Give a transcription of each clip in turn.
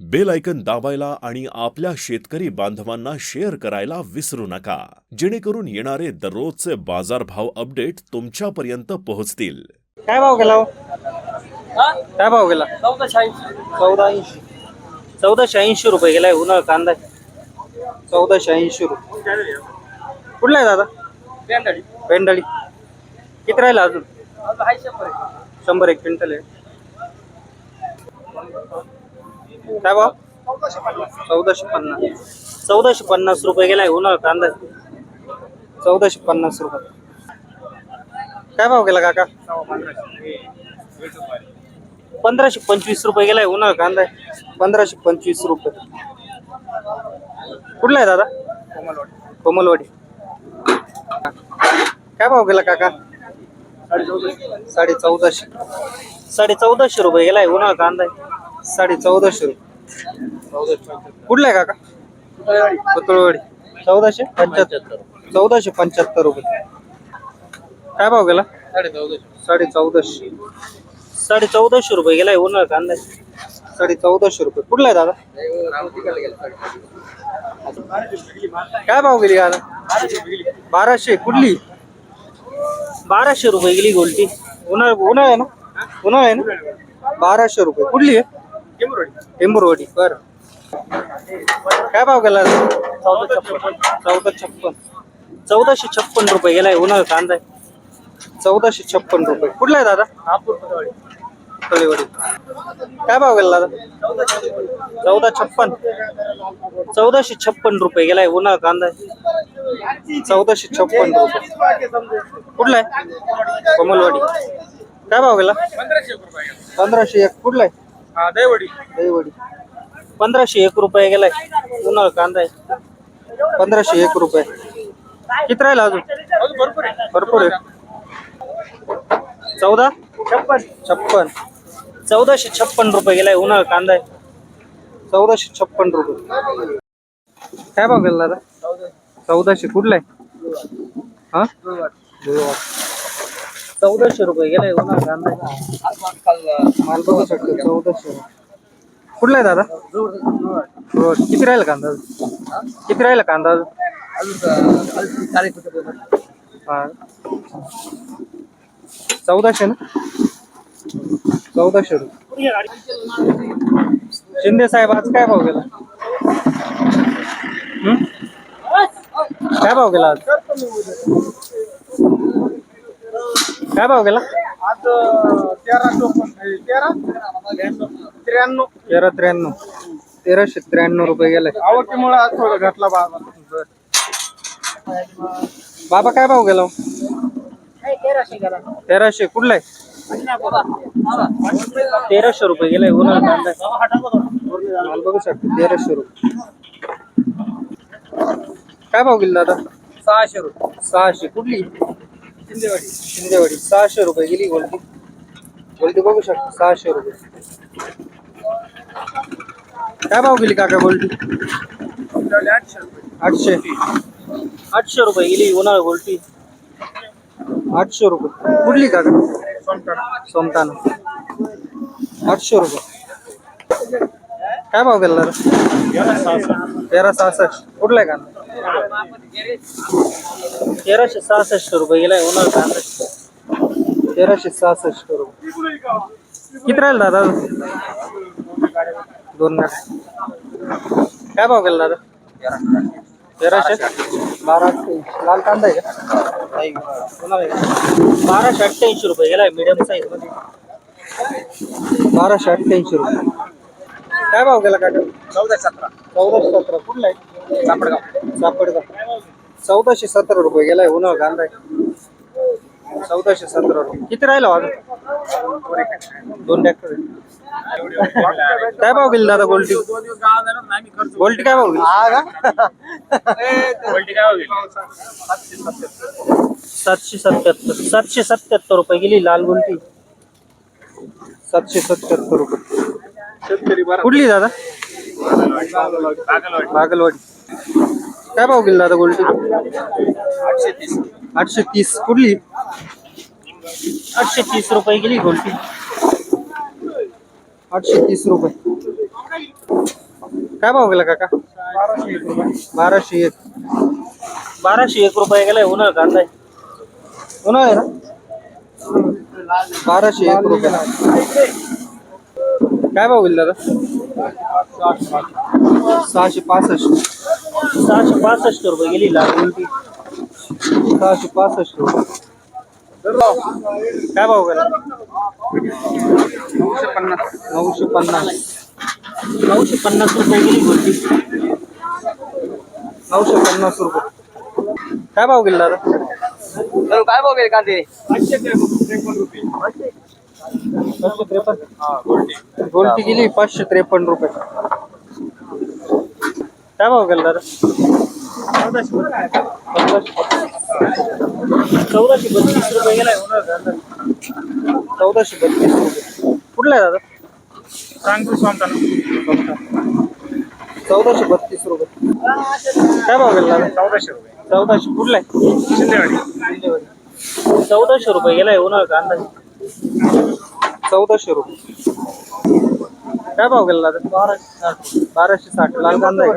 Bell icon दाबायला आणि आपल्या शेतकरी बांधवांना शेअर करायला विसरू नका. जेणेकरून येणारे दररोजचे बाजारभाव अपडेट तुमच्यापर्यंत पोहोचतील. काय भाव गेला हो? काय भाव गेला? चौदाशे ऐंशी. चौदा ऐंशी चौदाशे ऐंशी रुपये गेलाय उन्हाळा कांदा. चौदाशे ऐंशी रुपये. कुठला आहे दादा? पेंडळी पेंडळी किती राहिला अजून. शंभर एक क्विंटल आहे. काय भाव? चौदाशे पन्नास. चौदाशे पन्नास रुपये गेलाय उन्हाळा कांदा. चौदाशे पन्नास रुपये. काय भाव गेला काका? पंधराशे पंचवीस रुपये गेलाय उन्हाळा कांदा. पंधराशे पंचवीस रुपये. कुठला आहे दादा? कोमलवाडी. काय भाव गेला काका? साडे चौदाशे. साडे चौदाशे रुपये गेलाय उन्हाळा कांदा. आहे. साडे चौदाशे रुपये. कुठला आहे काका? पुतळवाडी. चौदाशे पंच्याहत्तर. चौदाशे पंच्याहत्तर रुपये. काय भाव गेला? साडे चौदाशे. साडे चौदाशे रुपये गेलाय उन्हाळा कांदा साडे चौदाशे रुपये. कुठला आहे दादा? काय भाव गेली दादा? बाराशे. कुठली? बाराशे रुपये गेली गोलटी. उन्हाळा उन्हाळा आहे ना? उन्हाळा आहे ना? बाराशे रुपये. कुठली आहे? टेंबुरवाडी. बर. काय भाव गेला चौदा छप्पन चौदा छप्पन. चौदाशे छप्पन रुपये गेलाय उन्हाळ कांदा आहे. चौदाशे छप्पन रुपये. कुठला आहे दादा? तळेवाडी काय भाव गेला दादा? चौदा छप्पन. चौदाशे छप्पन रुपये गेलाय उन्हाळ कांदा आहे. चौदाशे छप्पन रुपये. कुठला आहे? कमलवाडी. काय भाव गेला? पंधराशे एक. कुठला आहे? हा दहीवडी. दहीवडी. पंधराशे एक रुपये गेलाय. उन्हाळ कांदा आहे. पंधराशे एक रुपये. किती राहिला अजून? अजून भरपूर आहे. भरपूर आहे. चौदा? छप्पन. छप्पन. चौदाशे छप्पन रुपये गेलाय. उन्हाळ कांदा आहे. चौदाशे छप्पन रुपये. काय भाव गेला दादा? चौदाशे. कुठला आहे? हा? चौदाशे रुपये गेलाय उन्हाळ कांदा माल बघू शकतो चौदाशे कुठला आहे दादा? रोड किती राहिला कांदा अजून? किती राहिला कांदा अजून? हा. चौदाशे ना? चौदाशे रुपये. शिंदे साहेब आज काय भाव गेला? काय भाव गेला आज? काय भाव गेला? आज तेरा टोकन तेरा? त्र्याण्णव. तेरा त्र्याण्णव. तेराशे त्र्याण्णव रुपये गेलाय आवकीमुळे आज थोडं घटला बाबा. बाबा काय भाव गेला? हो? तेराशे कुठला आहे? तेराशे रुपये गेलाय उन्हाळा कांदा. माल बघू शकतो. तेराशे रुपये. काय भाव गेला दादा? सहाशे रुपये. सहाशे. कुठली? शिंदेवाडी शिंदेवाडी. सहाशे रुपये गेली गोल्डी. गोल्डी बघू शकतो सहाशे रुपये. काय भाव गेली काका गोल्डी? आठशे. रुपये आठशे रुपये गेली उन्हाळा गोल्टी आठशे रुपये. कुठली काका? सोमतान सोमताना आठशे रुपये. काय भाव गेला तेरा सहासष्ट. कुठला आहे कांदा तेराशे सहासष्ट रुपये गेलाय उन्हाळा कांदा. तेराशे सहासष्ट रुपये. किती राहील दादा? दोन गाड्या. काय भाव गेला दादा? तेराशे? बारा अठ्ठ्याऐंशी लाल कांदा आहे का? नाही? बाराशे अठ्ठ्याऐंशी रुपये गेलाय मीडियम साईजमध्ये. बाराशे अठ्ठ्याऐंशी रुपये. काय भाव गेला काका? चौदा सतरा. चौदाशे सतरा. कुठला आहे? सापडगाव सापडगाव चौदाशे सतरा रुपये गेलाय उन्हाळा कांदा आहे चौदाशे सतरा रुपये. किती राहिला अजून? दोन ट्रॅक्टर काय भाव गेली दादा गोल्टी गोल्टी काय भाव गेली? सातशे सत्याहत्तर. सातशे सत्याहत्तर रुपये गेली लाल गोल्टी सातशे सत्याहत्तर रुपये. कुठली दादा? बागलवाडी. काय भाव गेली दादा गोल्टी आठशे तीस. कुठली? आठशे तीस रुपये गेली गोल्टी आठशे तीस रुपये. काय भाव गेला काका? बाराशे एक. बाराशे एक रुपये गेलाय उन्हाळ कांदा उन्हाळ आहे ना? बाराशे एक रुपये. काय भाव गेला दादा सहाशे पासष्ट. सहाशे पासष्ट रुपये गेली लाल उलटी सहाशे पासष्ट रुपये. काय भाव गेला? नऊशे पन्नास. नऊशे पन्नास. नऊशे पन्नास रुपये गेली गोल्टी. नऊशे पन्नास रुपये. काय भाव गेला दादा? काय भाव गेले कांदे? पाचशे त्रेपन्न? गोल्टी गेली पाचशे त्रेपन्न रुपये. काय भाव गेला चौदाशे बत्तीस रुपये गेलाय चौदाशे बत्तीस रुपये. कुठला आहे दादा? सांगतो सांगताना चौदाशे बत्तीस रुपये. काय भाव गेला दादा? चौदाशे रुपये. चौदाशे. कुठला आहे? शिंदेवाडी. चौदाशे रुपये गेलाय उन्हाळा कांदा. चौदाशे रुपये. काय भाव गेला बाराशे साठ. बाराशे साठ. लाल कांदा आहे.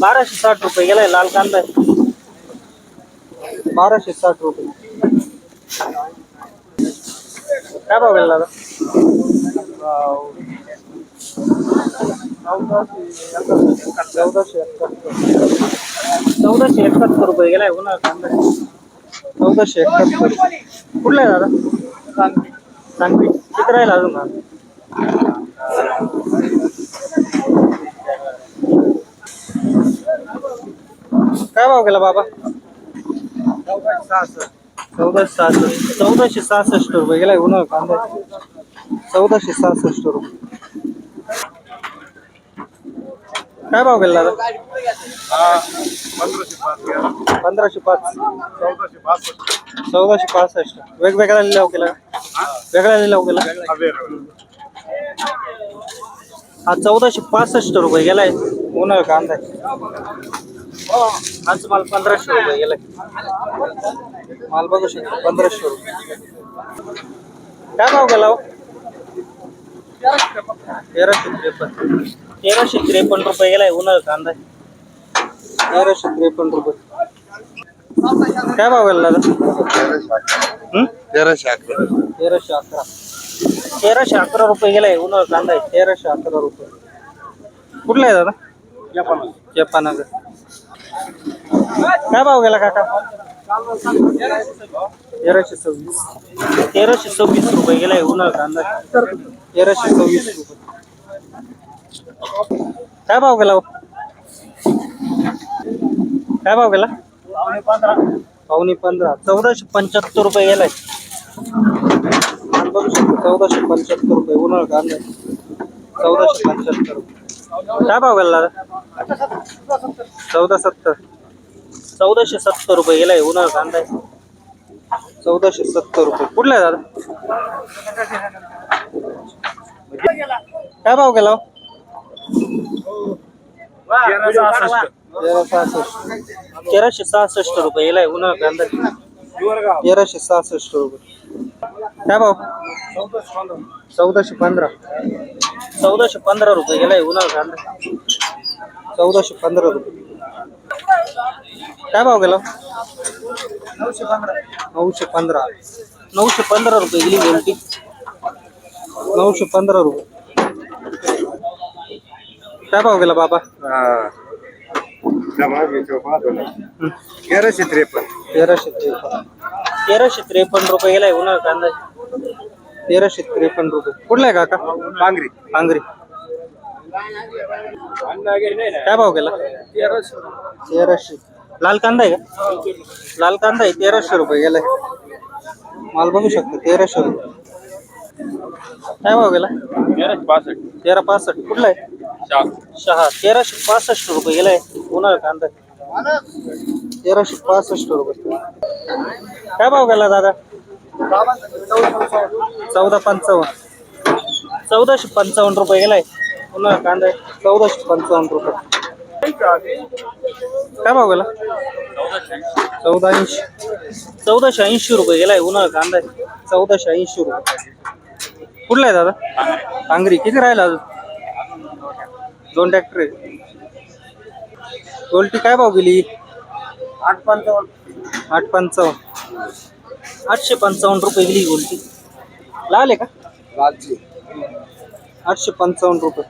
बाराशे साठ रुपये गेलाय लाल कांदा आहे. बाराशे साठ रुपये. काय भाव गेला चौदाशे एकाहत्तर चौदाशे एकाहत्तर रुपये गेलाय उन्हाळा कांदा चौदाशे एकाहत्तर. कुठला आहे दादा? सांगली सांगली किती राहील अजून? दादा काय भाव गेला बाबा? चौदाशे सहासष्ट चौदाशे सहासष्ट रुपये गेलाय उन्हाळा कांदा. चौदाशे सहासष्ट रुपये. काय भाव गेला दादा? पंधराशे पाच. गेला चौदाशे पासष्ट. वेगवेगळा लिलाव केला. वेगळा लिलाव केला. हा चौदाशे पासष्ट रुपये गेलाय उन्हाळा कांदा. आज माल पंधराशे रुपये गेलाय माल बघू शकतो पंधराशे रुपये काय भाव गेला हो? तेराशे त्रेपन्न तेराशे त्रेपन्न रुपये गेलाय उन्हाळा कांदा. तेराशे त्रेपन्न रुपये काय भाव गेला दादा? तेराशे अकरा तेराशे अकरा तेराशे अकरा रुपये गेलाय उन्हाळा कांदा आहे तेराशे अकरा रुपये. कुठला आहे दादा? जपान काय भाव गेला काका? तेराशे सव्वीस. तेराशे सव्वीस रुपये गेलाय उन्हाळा कांदा. तेराशे सव्वीस रुपये. काय भाव गेला हो? काय भाव गेला? पावणे पंधरा. चौदाशे पंच्याहत्तर रुपये गेलाय. बघू शकतो चौदाशे पंच्याहत्तर रुपये उन्हाळा कांदा. चौदाशे पंच्याहत्तर रुपये काय भाव गेला चौदा सत्तर चौदाशे सत्तर रुपये गेलाय उन्हाळा कांदा. चौदाशे सत्तर रुपये कुठला आहे दादा काय भाव गेला हो? तेराशे सहासष्ट रुपये गेलाय उन्हाळा कांदा. तेराशे सहासष्ट रुपये काय भाव? चौदाशे पंधरा. चौदाशे पंधरा रुपये गेलाय उन्हाळा कांदा चौदाशे पंधरा रुपये. काय भाव गेला? नऊशे पंधरा. नऊशे पंधरा. रुपये गेली गोलटी. नऊशे पंधरा रुपये. काय भाव गेला बाबा? तेराशे त्रेपन्न. तेराशे त्रेपन्न. तेराशे त्रेपन्न रुपये गेलाय उन्हाळा कांदा. तेराशे त्रेपन्न रुपये कुठला आहे काका? पांगरी. हांगरी काय भाव गेला तेराशे. लाल कांदा आहे का? लाल कांदा आहे तेराशे रुपये गेलाय. माल बघू शकता तेराशे रुपये. काय भाव गेला तेरा पासष्ट. कुठला आहे? शहा तेराशे पासष्ट रुपये गेलाय. उन्हाळा कांदा. तेराशे पासष्ट रुपये. काय भाव गेला दादा? चौदा पंचावन्न. चौदाशे पंचावन्न रुपये गेलाय. उन्हाळा कांदा. चौदाशे पंचावन्न रुपये. काय भाव गेला? चौदा ऐंशी. चौदाशे ऐंशी रुपये गेलाय. उन्हाळा कांदा. चौदाशे ऐंशी रुपये. कुठला आहे दादा? कांगरी किती राहिला अजून? दोन ट्रॅक्टर आहे. गोल्टी काय भाव गेली? आठ पंचावन्न. आठ पंचावन्न. आठशे पंचावन्न रुपये गेली गोल्टी. लाल आहे का? लालची आठशे पंचावन्न रुपये.